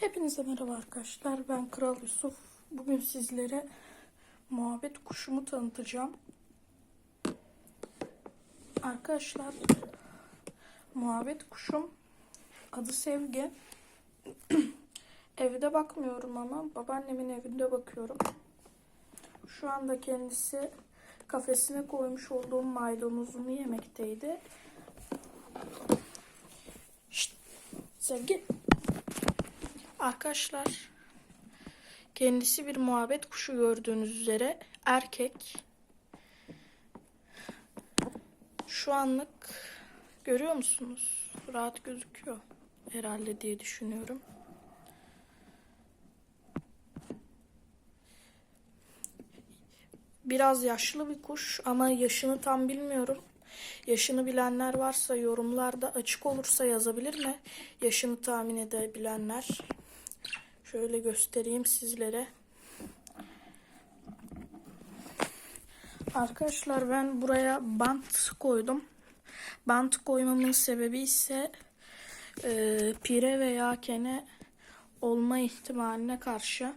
Hepinize merhaba arkadaşlar. Ben Kral Yusuf. Bugün sizlere muhabbet kuşumu tanıtacağım. Arkadaşlar muhabbet kuşum adı Sevgi. Evde bakmıyorum ama babaannemin evinde bakıyorum. Şu anda kendisi kafesine koymuş olduğum maydanozunu yemekteydi. Şşt, Sevgi. Arkadaşlar kendisi bir muhabbet kuşu gördüğünüz üzere erkek. Şu anlık görüyor musunuz? Rahat gözüküyor herhalde diye düşünüyorum. Biraz yaşlı bir kuş ama yaşını tam bilmiyorum. Yaşını bilenler varsa yorumlarda açık olursa yazabilir mi? Yaşını tahmin edebilenler. Şöyle göstereyim sizlere. Arkadaşlar ben buraya bant koydum. Bant koymamın sebebi ise e, pire veya kene olma ihtimaline karşı.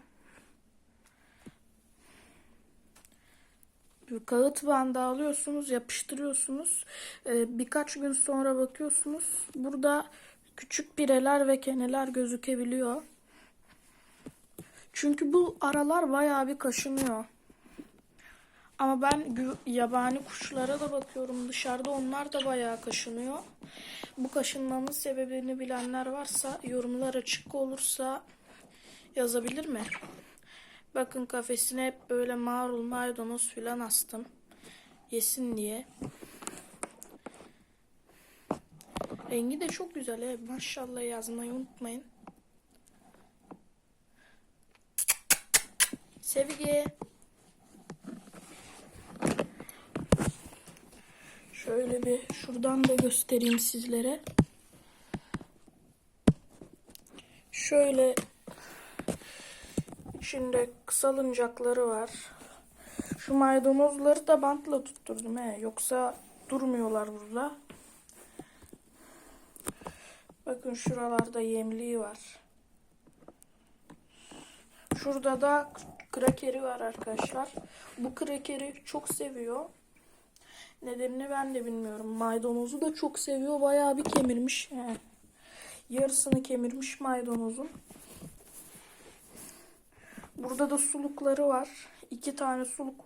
Kağıt bandı alıyorsunuz, yapıştırıyorsunuz. Ee, birkaç gün sonra bakıyorsunuz. Burada küçük pireler ve keneler gözükebiliyor. Çünkü bu aralar bayağı bir kaşınıyor. Ama ben yabani kuşlara da bakıyorum. Dışarıda onlar da bayağı kaşınıyor. Bu kaşınmanın sebebini bilenler varsa yorumlar açık olursa yazabilir mi? Bakın kafesine hep böyle marul, maydanoz filan astım. Yesin diye. Rengi de çok güzel. He. Maşallah yazmayı unutmayın. Sevgi. Şöyle bir şuradan da göstereyim sizlere. Şöyle içinde kısalıncakları var. Şu maydanozları da bantla tutturdum he. Yoksa durmuyorlar burada. Bakın şuralarda yemliği var. Şurada da krakeri var arkadaşlar. Bu krakeri çok seviyor. Nedenini ben de bilmiyorum. Maydanozu da çok seviyor. Bayağı bir kemirmiş. He. Yarısını kemirmiş maydanozun. Burada da sulukları var. İki tane suluk var.